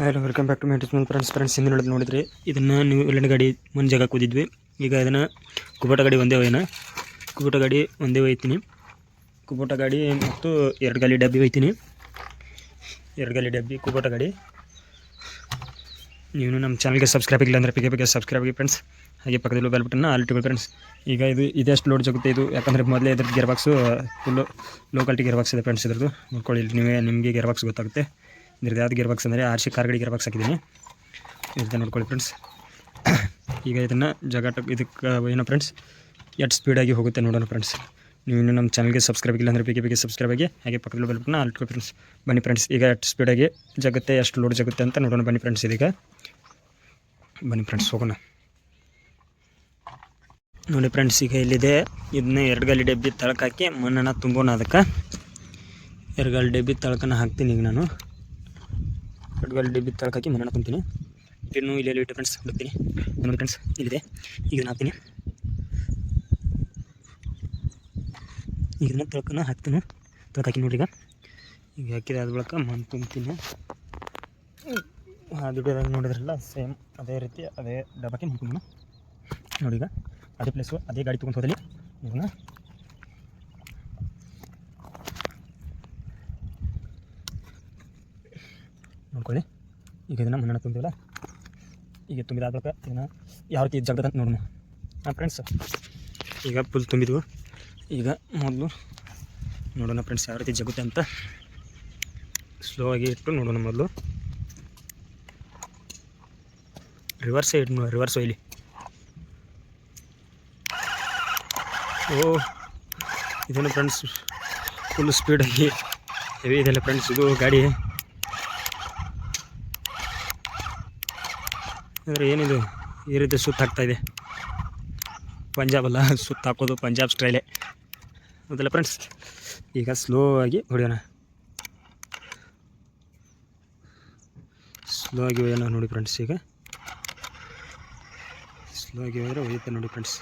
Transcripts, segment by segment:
Hello welcome back to my friends friends ಹಿಂದೆ ನೋಡಿದ್ರೆ ನೋಡಿದ್ರಿ ಇದನ್ನು ನೀವು ಎಲ್ಲೆಂಡ್ ಗಾಡಿ ಮುಂದೆ ಜಾಗ ಕೂದಿದ್ವಿ ಈಗ ಇದನ್ನು ಕುಬೋಟ ಗಾಡಿ ಒಂದೇ ಒಯ್ಯನ ಕುಬೋಟ ಗಾಡಿ ಒಂದೇ ಒಯ್ತೀನಿ ಕುಬೋಟ ಗಾಡಿ ಮತ್ತು ಎರಡು ಗಾಲಿ ಡಬ್ಬಿ ಒಯ್ತೀನಿ ಎರಡು ಗಾಲಿ ಡಬ್ಬಿ ಕುಬೋಟ ಗಾಡಿ. ನೀವು ನಮ್ಮ ಚಾನಲ್ಗೆ ಸಬ್ಸ್ಕ್ರೈಬ್ ಆಗಿಲ್ಲ ಅಂದರೆ ಪಿಗೆ ಪಿಗೆ ಸಬ್ಸ್ಕ್ರೈಬ್ ಆಗಿ ಫ್ರೆಂಡ್ಸ್ ಹಾಗೆ ಪಕ್ಕದಲ್ಲಿ ಬೆಲ್ ಬಟನ್ನ ಆಲ್ ಟಿಗಳು ಫ್ರೆಂಡ್ಸ್ ಈಗ ಇದು ಇದೆಷ್ಟು ಲೋಡ್ ಜಗುತ್ತೆ ಇದು? ಯಾಕಂದರೆ ಮೊದಲೇ ಇದ್ರದ್ದು gear box full ಲೋಕಲ್ಟಿ gear box ಇದೆ ಫ್ರೆಂಡ್ಸ್ ಇದ್ರದ್ದು. ನೋಡ್ಕೊಳ್ಳಿ, ಇಲ್ಲಿ ನೀವೇ ನಿಮಗೆ ಗೇರ್ ಬಾಕ್ಸ್ ಗೊತ್ತಾಗುತ್ತೆ. ಯಾವ್ದು ಗೇರ್ ಬಾಕ್ಸ್ ಅಂದರೆ ಆರ್ ಸಿ ಕಾರ್ಗಡಿ ಗೇರ್ ಬಾಕ್ಸ್ ಹಾಕಿದ್ದೀನಿ. ಇರುತ್ತೆ ನೋಡ್ಕೊಳ್ಳಿ ಫ್ರೆಂಡ್ಸ್ ಈಗ ಇದನ್ನು ಜಗಾಟ ಇದಕ್ಕೆ, ಏನೋ ಫ್ರೆಂಡ್ಸ್ ಎಷ್ಟು ಸ್ಪೀಡಾಗಿ ಹೋಗುತ್ತೆ ನೋಡೋಣ ಫ್ರೆಂಡ್ಸ್ ನೀವು ಇನ್ನೂ ನಮ್ಮ ಚಾನಲ್ಗೆ ಸಬ್ಸ್ಕ್ರೈಬ್ ಇಲ್ಲ ಅಂದರೆ ಬೇಗ ಬೇಗ ಸಬ್ಸ್ಕ್ರೈಬ್ ಆಗಿ, ಹಾಗೆ ಪಕ್ಕದಲ್ಲಿ ಬೆಲ್ ಅಲ್ಟ್ಕೊ ಫ್ರೆಂಡ್ಸ್ ಬನ್ನಿ ಫ್ರೆಂಡ್ಸ್ ಈಗ ಎಷ್ಟು ಸ್ಪೀಡಾಗಿ ಜಗತ್ತೆ, ಎಷ್ಟು ಲೋಡ್ ಜಗುತ್ತೆ ಅಂತ ನೋಡೋಣ ಬನ್ನಿ ಫ್ರೆಂಡ್ಸ್ ಇದೀಗ. ಬನ್ನಿ ಫ್ರೆಂಡ್ಸ್ ಹೋಗೋಣ. ನೋಡಿ ಫ್ರೆಂಡ್ಸ್ ಈಗ ಇಲ್ಲಿದೆ. ಇದನ್ನ ಎರಡು ಗಾಲಿ ಡಬ್ಬಿ ತಳಕಾಕಿ ಮಣ್ಣನ್ನು ತುಂಬೋಣ ಅದಕ್ಕೆ. ಎರಡು ಗಾಲಿ ಡಬ್ಬಿ ತಳಕನ ಹಾಕ್ತೀನಿ ಈಗ ನಾನು. ಎರಡು ಡಿಬ್ಬಿ ತಳಕ್ಕೆ ಹಾಕಿ ತುಂಬ್ತೀನಿ ಪಿನ್ನು ಇಲ್ಲಿ ಇಟ್ಟು ಫ್ರೆಂಡ್ಸ್ ಬಿಡ್ತೀನಿ. ನೋಡಿ ಫ್ರೆಂಡ್ಸ್ ಇಲ್ಲಿದೆ. ಈಗ ಇದನ್ನ ಹಾಕ್ತೀನಿ. ಈಗ ಇದನ್ನ ತಳ್ಕನ ಹಾಕ್ತೀನಿ. ತಳಕ್ಕೆ ಹಾಕಿ ನೋಡ್ರಿ ಈಗ. ಈಗ ಹಾಕಿದ ಆದ ಬಳಕ ಮಣ್ಣು ತುಂಬ್ತೀನಿ. ದುಡ್ಡಿದಾಗ ನೋಡಿದ್ರಲ್ಲ ಸೇಮ್ ಅದೇ ರೀತಿ ಅದೇ ಡಬ್ಬಕ್ಕೆ ಮುಗ್ಕೊಂಡು ನೋಡಿ. ಈಗ, ಅದೇ ಪ್ಲೇಸು ಅದೇ ಗಾಡಿ ತೊಗೊಂಡು ಹೋದಲ್ಲಿ. ನೋಡೋಣ ನೋಡ್ಕೊಳ್ಳಿ. ಈಗ ಇದನ್ನು ಮಣ್ಣನ್ನು ತುಂಬಿಲ್ಲ ಈಗ ತುಂಬಿದ ಇದನ್ನು ಯಾವ ರೀತಿ ಜಗದ ಅಂತ ನೋಡೋಣ. ಹಾಂ ಫ್ರೆಂಡ್ಸ್ ಈಗ ಫುಲ್ ತುಂಬಿದ್ವು. ಈಗ ಮೊದಲು ನೋಡೋಣ ಫ್ರೆಂಡ್ಸ್ ಯಾವ ರೀತಿ ಜಗುತ್ತೆ ಅಂತ. ಸ್ಲೋ ಆಗಿ ಇಟ್ಟು ನೋಡೋಣ ಮೊದಲು. ರಿವರ್ಸೇ ಇಟ್ಟು ರಿವರ್ಸ್ ಒಯ್ಲಿ ಓ, ಇದನ್ನು ಫ್ರೆಂಡ್ಸ್ ಫುಲ್ ಸ್ಪೀಡಾಗಿ ಇದೆಲ್ಲ ಫ್ರೆಂಡ್ಸ್ ಇದು ಗಾಡಿ. ಅಂದರೆ ಏನಿದು? ಈ ರೀತಿ ಸುತ್ತ ಹಾಕ್ತಾ ಇದೆ. ಪಂಜಾಬ್ ಅಲ್ಲ, ಸುತ್ತ ಹಾಕೋದು ಪಂಜಾಬ್ ಸ್ಟೈಲೇ ಹೌದಲ್ಲ ಫ್ರೆಂಡ್ಸ್ ಈಗ ಸ್ಲೋ ಆಗಿ ಹೊಡೆಯೋಣ. ಸ್ಲೋ ಆಗಿ ಹೊಯ್ಯೋಣ ನೋಡಿ ಫ್ರೆಂಡ್ಸ್ ಈಗ. ಸ್ಲೋ ಆಗಿ ಹೋದರೆ ಒಯ್ಯುತ್ತೆ ನೋಡಿ ಫ್ರೆಂಡ್ಸ್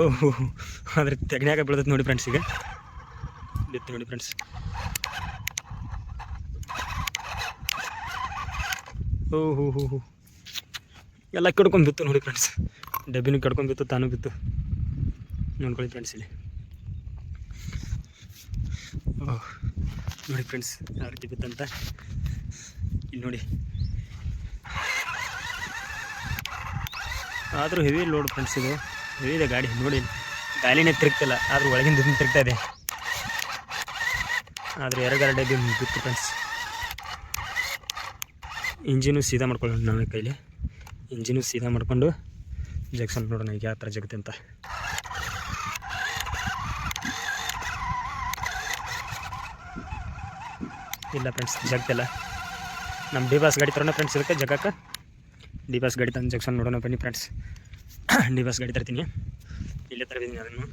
ಓಹ್ ಅದ್ರ ತೆಗನ್ಯಾಗ ಬೀಳ್ತೈತೆ ನೋಡಿ ಫ್ರೆಂಡ್ಸ್ ಈಗ. ಬಿತ್ತು ನೋಡಿ ಫ್ರೆಂಡ್ಸ್ ಓ ಹೋ ಹೋ ಹೋ ಎಲ್ಲ ಕಡ್ಕೊಂಡು ಬಿತ್ತು ನೋಡಿ ಫ್ರೆಂಡ್ಸ್ ಡಬ್ಬಿನೂ ಕಡ್ಕೊಂಡು ಬಿತ್ತು, ತಾನು ಬಿತ್ತು. ನೋಡ್ಕೊಳ್ಳಿ ಫ್ರೆಂಡ್ಸ್ ಇಲ್ಲಿ. ಓಹ್, ನೋಡಿ ಫ್ರೆಂಡ್ಸ್ ಯಾವ ರೀತಿ ಬಿತ್ತಂತ ಇಲ್ಲಿ ನೋಡಿ. ಆದರೂ ಹೆವಿ ಲೋಡ್ ಫ್ರೆಂಡ್ಸ್ ಇದು. ಹೆವಿ ಇದೆ ಗಾಡಿ, ನೋಡಿ. ಗಾಲಿನೇ ತಿರುಗ್ತಿಲ್ಲ, ಆದರೂ ಒಳಗಿಂದ ತಿರುಗ್ತಾ ಇದೆ. ಆದರೆ ಎರಡು ಡಬ್ಬಿ ಬಿತ್ತು ಫ್ರೆಂಡ್ಸ್ ಇಂಜಿನು ಸೀದಾ ಮಾಡ್ಕೊಳ್ಳೋಣ ನನ್ನ ಕೈಲಿ. ಇಂಜಿನು ಸೀದಾ ಮಾಡ್ಕೊಂಡು ಜಂಕ್ಷನ್ ನೋಡೋಣ ಈಗ ಯಾವ ಥರ ಜಗುತ್ತೆ ಅಂತ. ಇಲ್ಲ ಫ್ರೆಂಡ್ಸ್ ಜಗ್ತಿಲ್ಲ ನಮ್ಮ ಡಿ ಬಾಸ್ ಗಾಡಿ ತರೋಣ ಫ್ರೆಂಡ್ಸ್ ಇದಕ್ಕೆ, ಜಗಕ್ಕೆ. ಡಿ ಬಾಸ್ ಗಾಡಿ ತಂದು ಜಂಕ್ಷನ್ ನೋಡೋಣ ಬನ್ನಿ ಫ್ರೆಂಡ್ಸ್ ಡಿ ಬಾಸ್ ಗಾಡಿ ತರ್ತೀನಿ. ಇಲ್ಲೇ ತರಬಿದ್ದೀನಿ ಅದನ್ನು.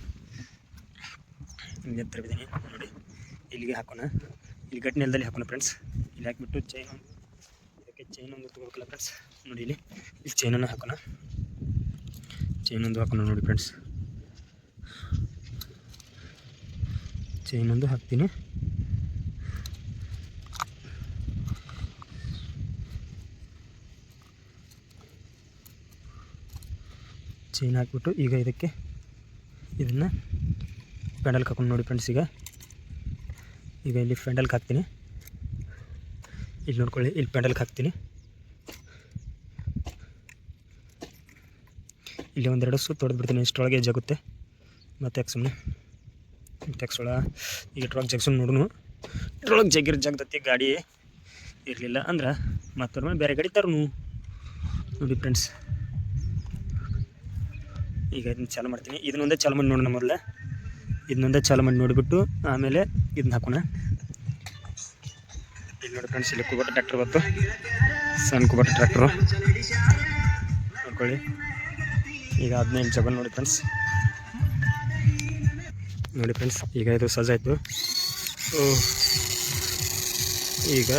ಇಲ್ಲೇ ತರಬಿದ್ದೀನಿ ನೋಡಿ. ಇಲ್ಲಿಗೆ ಹಾಕೋಣ. ಇಲ್ಲಿ ಗಟ್ಟಿ ನೆಲದಲ್ಲಿ ಹಾಕೋಣ ಫ್ರೆಂಡ್ಸ್ ಇಲ್ಲಿ ಹಾಕಿಬಿಟ್ಟು ಚೈನ್ ಒಂದು ಇದಕ್ಕೆ ಚೈನ್ ಒಂದು ತೊಗೊಳ್ಕಲ್ಲ ಫ್ರೆಂಡ್ಸ್ ನೋಡಿ ಇಲ್ಲಿ ಇಲ್ಲಿ ಚೈನನ್ನು ಹಾಕೋಣ. ಚೈನ್ ಒಂದು ಹಾಕೋಣ ನೋಡಿ ಫ್ರೆಂಡ್ಸ್ ಚೈನ್ ಒಂದು ಹಾಕ್ತೀನಿ. ಚೈನ್ ಹಾಕ್ಬಿಟ್ಟು ಈಗ ಇದಕ್ಕೆ ಇದನ್ನು ಪೆಂಡಲ್ಗೆ ಹಾಕೊಂಡು ನೋಡಿ ಫ್ರೆಂಡ್ಸ್ ಈಗ. ಈಗ ಇಲ್ಲಿ ಪೆಂಡಲ್ಗೆ ಹಾಕ್ತೀನಿ. ಇಲ್ಲಿ ನೋಡ್ಕೊಳ್ಳಿ, ಇಲ್ಲಿ ಪೆಂಡಲ್ಗೆ ಹಾಕ್ತೀನಿ. ಇಲ್ಲಿ ಒಂದೆರಡು ಸುತ್ತು ಹೊಡೆದು ಬಿಡ್ತೀನಿ ಇಷ್ಟರೊಳಗೆ ಜಗುತ್ತೆ ಮತ್ತೆ ಯಾಕೆ ಸುಮ್ಮನೆ ತೆಗ್ಸೋಳ ಈಗ ಇಟ್ರೊಳಗೆ ಜಗ್ಸನ್ ನೋಡುನು. ಇಟ್ರೊಳಗೆ ಜಗ್ಗಿರ ಜಗ್ದತ್ತಿ ಗಾಡಿ ಇರಲಿಲ್ಲ ಅಂದ್ರೆ ಮತ್ತೊಮ್ಮೆ ಬೇರೆ ಗಾಡಿ ತರೋನು. ನೋಡಿ ಫ್ರೆಂಡ್ಸ್ ಈಗ ಇದನ್ನ ಚಾಲು ಮಾಡ್ತೀನಿ. ಇದನ್ನೊಂದೇ ಚಾಲು ಮಾಡಿ ನೋಡೋಣ ಮೊದಲೇ. ಇದನ್ನೊಂದೇ ಚಾಲು ಮಾಡಿ ನೋಡಿಬಿಟ್ಟು ಆಮೇಲೆ ಇದನ್ನ ಹಾಕೋಣ. ನೋಡಿ ಫ್ರೆಂಡ್ಸ್ ಇಲ್ಲಿ ಕುಬಟ ಟ್ರ್ಯಾಕ್ಟರ್ ಬಂತು. ಸಣ್ಣ ಕುಬಟ ಟ್ರ್ಯಾಕ್ಟ್ರು ನೋಡ್ಕೊಳ್ಳಿ. ಈಗ ಹದಿನೈದು ಜಗನ್ ನೋಡಿ ಫ್ರೆಂಡ್ಸ್ ನೋಡಿ ಫ್ರೆಂಡ್ಸ್ ಈಗ ಇದು ಸಜ್ಜಾಯಿತು ಈಗ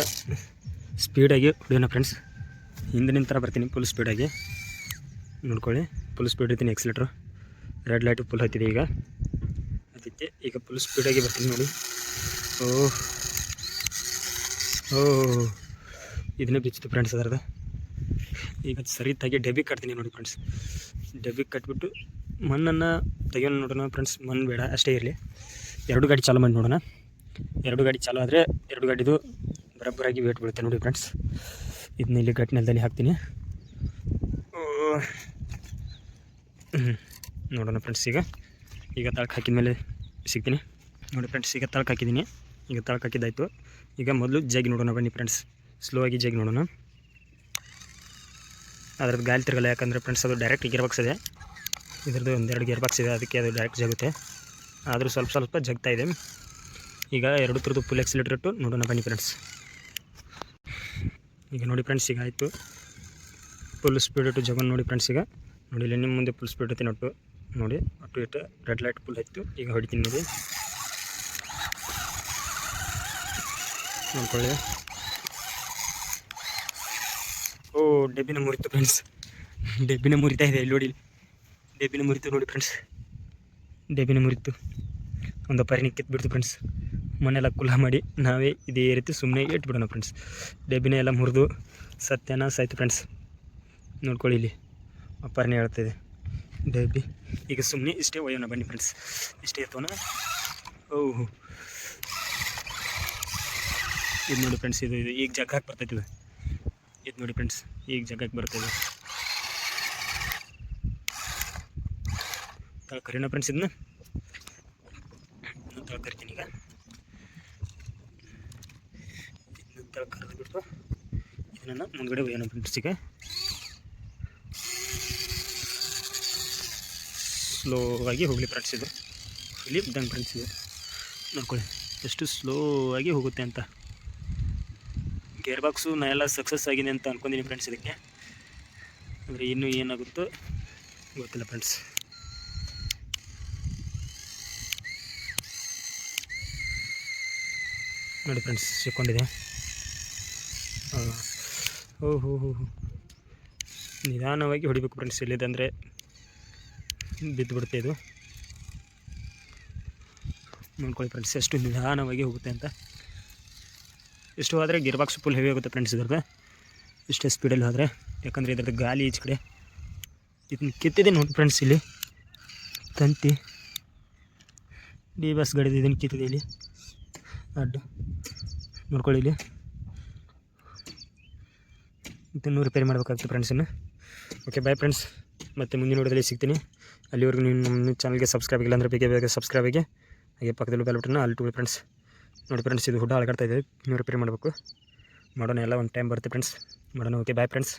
ಸ್ಪೀಡಾಗಿ ಹೊಡಿಯೋಣ ಫ್ರೆಂಡ್ಸ್ ಹಿಂದಿನ ಥರ ಬರ್ತೀನಿ ಫುಲ್ ಸ್ಪೀಡಾಗಿ ನೋಡ್ಕೊಳ್ಳಿ ಫುಲ್ ಸ್ಪೀಡ್ ಇರ್ತೀನಿ ಎಕ್ಸಿಲೇಟ್ರು ರೆಡ್ ಲೈಟು ಫುಲ್ ಹತ್ತಿದೆ ಈಗ. ಅದಕ್ಕೆ ಈಗ ಫುಲ್ ಸ್ಪೀಡಾಗಿ ಬರ್ತೀನಿ ನೋಡಿ. ಓ. ಓ ಇದನ್ನೇ ಬಿಚ್ಚಿತು ಫ್ರೆಂಡ್ಸ್ ಅದರದ್ದು. ಈಗ ಸರಿತಾಗಿ ಡೆಬ್ಬಿ ಕಟ್ತೀನಿ ನೋಡಿ ಫ್ರೆಂಡ್ಸ್ ಡೆಬ್ಬಿ ಕಟ್ಬಿಟ್ಟು ಮಣ್ಣನ್ನು ತೆಗಿಯೋಣ ನೋಡೋಣ ಫ್ರೆಂಡ್ಸ್ ಮಣ್ಣು ಬೇಡ, ಅಷ್ಟೇ ಇರಲಿ. ಎರಡು ಗಾಡಿ ಚಾಲು ಮಾಡಿ ನೋಡೋಣ. ಎರಡು ಗಾಡಿ ಚಾಲು ಆದರೆ ಎರಡು ಗಾಡಿದು ಬರಬ್ಬರಾಗಿ ವೇಟ್ ಬೀಳುತ್ತೆ ನೋಡಿ ಫ್ರೆಂಡ್ಸ್ ಇದನ್ನ ಇಲ್ಲಿ ಗಟ್ಟಿ ನೆಲದಲ್ಲಿ ಹಾಕ್ತೀನಿ. ನೋಡೋಣ ಫ್ರೆಂಡ್ಸ್ ಈಗ. ಈಗ ತಳ್ಕ ಹಾಕಿದ ಮೇಲೆ ಸಿಗ್ತೀನಿ. ನೋಡಿ ಫ್ರೆಂಡ್ಸ್ ಈಗ ತಳ್ಕ ಹಾಕಿದ್ದೀನಿ. ಈಗ ತಳಕ್ಕೆ ಈಗ ಮೊದಲು ಜಗ್ ನೋಡೋಣ ಬನ್ನಿ ಫ್ರೆಂಡ್ಸ್ ಸ್ಲೋ ಆಗಿ ಜಗ್ ನೋಡೋಣ. ಅದ್ರದ್ದು ಗಾಲಿ ತಿರುಗಲ್ಲ, ಯಾಕಂದರೆ ಫ್ರೆಂಡ್ಸ್ ಅದು ಡೈರೆಕ್ಟ್ ಗೇರ್ ಬಾಕ್ಸ್ ಇದೆ. ಇದ್ರದ್ದು ಒಂದೆರಡು ಗೇರ್ ಬಾಕ್ಸ್ ಇದೆ, ಅದಕ್ಕೆ ಅದು ಡೈರೆಕ್ಟ್ ಜಗುತ್ತೆ. ಆದರೂ ಸ್ವಲ್ಪ ಸ್ವಲ್ಪ ಜಗ್ತಾ ಇದೆ. ಈಗ ಎರಡು ಥರದ್ದು ಫುಲ್ ಎಕ್ಸಿಲೇಟರ್ ಇಟ್ಟು ನೋಡೋಣ ಬನ್ನಿ ಫ್ರೆಂಡ್ಸ್ ಈಗ ನೋಡಿ ಫ್ರೆಂಡ್ಸ್ ಈಗ ಆಯಿತು. ಫುಲ್ ಸ್ಪೀಡ್ ಇಟ್ಟು ಜಗನ್ ನೋಡಿ ಫ್ರೆಂಡ್ಸ್ ಈಗ. ನೋಡಿ, ಇಲ್ಲಿ ನಿಮ್ಮ ಮುಂದೆ ಫುಲ್ ಸ್ಪೀಡ್ ಇರ್ತೀನಿ ಒಟ್ಟು ನೋಡಿ, ಒಟ್ಟು ಇಟ್ಟು ರೆಡ್ ಲೈಟ್ ಫುಲ್ ಆಯಿತು. ಈಗ ಹೊಡಿತೀನಿ ನೋಡಿ. ನೋಡ್ಕೊಳ್ಳಿ ಓ, ಡೆಬ್ಬಿನ ಮುರಿತು ಫ್ರೆಂಡ್ಸ್ ಡೆಬ್ಬಿನ ಮುರಿತಾ ಇದೆ, ಇಲ್ಲಿ ನೋಡಿ ಡೆಬ್ಬಿನ ಮುರಿತು ನೋಡಿ ಫ್ರೆಂಡ್ಸ್ ಡೆಬ್ಬಿನ ಮುರಿತು. ಒಂದು ಪರಿಣಿ ಕಿತ್ಬಿಡ್ತು ಫ್ರೆಂಡ್ಸ್ ಮನೆಯೆಲ್ಲ ಕುಲ ಮಾಡಿ ನಾವೇ ಇದೇ ರೀತಿ ಸುಮ್ಮನೆ ಇಟ್ಬಿಡೋಣ ಫ್ರೆಂಡ್ಸ್ ಡೆಬ್ಬಿನ ಎಲ್ಲ ಮುರಿದು ಸತ್ಯನ ಸಾಯ್ತು ಫ್ರೆಂಡ್ಸ್ ನೋಡ್ಕೊಳ್ಳಿ ಇಲ್ಲಿ. ಅಪಾರನೆ ಹೇಳ್ತಾ ಇದೆ. ಡೆಬ್ಬಿ. ಈಗ ಸುಮ್ಮನೆ ಇಷ್ಟೇ ಒಯ್ಯೋಣ ಬನ್ನಿ ಫ್ರೆಂಡ್ಸ್ ಇಷ್ಟೇ ಎತ್ತೋಣ. ಓಹ್. ಇದು ನೋಡಿ ಫ್ರೆಂಡ್ಸ್ ಇದು ಇದು ಈಗ ಜಗ್ಗಕ್ಕೆ ಬರ್ತೈತೆ ಇದು. ಇದು ನೋಡಿ ಫ್ರೆಂಡ್ಸ್ ಈಗ ಜಗ್ಗಕ್ಕೆ ತಳ ಕರಿನ ಫ್ರೆಂಡ್ಸ್ ಇದನ್ನ? ತಳ ಕರಿತೀನಿ ಈಗ. ಇದನ್ನ ತಳ ಕರೆದು ಬಿಟ್ಟು ಇದನ್ನು ಮುಂದ್ಗಡೆ ಏನು ಫ್ರೆಂಡ್ಸ್ ಈಗ. ಸ್ಲೋ ಆಗಿ ಹೋಗಲಿ ಫ್ರೆಂಡ್ಸ್ ಇದು. ಇಲ್ಲಿ ಫ್ರೆಂಡ್ಸ್ ಇದು. ನೋಡ್ಕೊಳ್ಳಿ, ಎಷ್ಟು ಸ್ಲೋ ಆಗಿ ಹೋಗುತ್ತೆ ಅಂತ. ಗೇರ್ ಬಾಕ್ಸು ನಾ ಎಲ್ಲ ಸಕ್ಸಸ್ ಆಗಿದೆ ಅಂತ ಅನ್ಕೊಂಡಿನಿ ಫ್ರೆಂಡ್ಸ್ ಇದಕ್ಕೆ. ಅಂದರೆ ಇನ್ನೂ ಏನಾಗುತ್ತೋ ಗೊತ್ತಿಲ್ಲ ಫ್ರೆಂಡ್ಸ್ ನೋಡಿ ಫ್ರೆಂಡ್ಸ್ ಸಿಕ್ಕೊಂಡಿದೆ. ಓಹ್ ಹೋ ಹೋ. ನಿಧಾನವಾಗಿ ಹೊಡಿಬೇಕು ಫ್ರೆಂಡ್ಸ್ ಇಲ್ಲಿದಂದರೆ ಬಿದ್ದುಬಿಡುತ್ತೆ ಇದು. ನೋಡ್ಕೊಳ್ಳಿ ಫ್ರೆಂಡ್ಸ್ ಎಷ್ಟು ನಿಧಾನವಾಗಿ ಹೋಗುತ್ತೆ ಅಂತ. ಎಷ್ಟು ಹೋದರೆ ಗಿರ್ ಬಾಕ್ಸ್ ಫುಲ್ ಹೆವಿ ಆಗುತ್ತೆ ಫ್ರೆಂಡ್ಸ್ ಇದ್ರದ್ದು. ಇಷ್ಟೇ ಸ್ಪೀಡಲ್ಲಿ ಹೋದರೆ. ಯಾಕಂದರೆ ಇದ್ರದ್ದು ಗಾಲಿ ಈಚೆ ಕಡೆ. ಇದನ್ನ ಕಿತ್ತಿದೆ ನೋಡಿ ಫ್ರೆಂಡ್ಸ್ ಇಲ್ಲಿ. ತಂತಿ. ಡಿ ಬಸ್ ಗಾಡಿದು ಇದನ್ನು ಕಿತ್ತಿದೆ ಇಲ್ಲಿ. ಅಡ್ಡು. ನೋಡ್ಕೊಳ್ಳಿ ಇಲ್ಲಿ. ಇದನ್ನು ರಿಪೇರಿ ಮಾಡಬೇಕಾಗುತ್ತೆ ಫ್ರೆಂಡ್ಸನ್ನು ಓಕೆ ಬಾಯ್ ಫ್ರೆಂಡ್ಸ್ ಮತ್ತು ಮುಂದಿನ ನೋಡೋದಲ್ಲಿ ಸಿಗ್ತೀನಿ. ಅಲ್ಲಿವರೆಗೂ ನಮ್ಮ ಚಾನಲ್ಗೆ ಸಬ್ಸ್ಕ್ರೈಬ್ ಆಗಿಲ್ಲ ಅಂದರೆ ಬೇಗ ಬೇಗ ಸಬ್ಸ್ಕ್ರೈಬ್ ಆಗಿ. ಹಾಗೆ ಪಕ್ಕದಲ್ಲಿ ಬೆಲ್ ಬಟನ್ನ ಅಲ್ಲಿ ಟು ಫ್ರೆಂಡ್ಸ್ ನೋಡಿ ಫ್ರೆಂಡ್ಸ್ ಇದು ಹುಡ್ಡ ಅಳಗಾಡ್ತಾ ಇದೆ. ನೀವು ರಿಪೇರಿ ಮಾಡಬೇಕು. ಮಾಡೋಣ ಎಲ್ಲ, ಒಂದು ಟೈಮ್ ಬರುತ್ತೆ ಫ್ರೆಂಡ್ಸ್ ಮಾಡೋಣ ಓಕೆ ಬಾಯ್ ಫ್ರೆಂಡ್ಸ್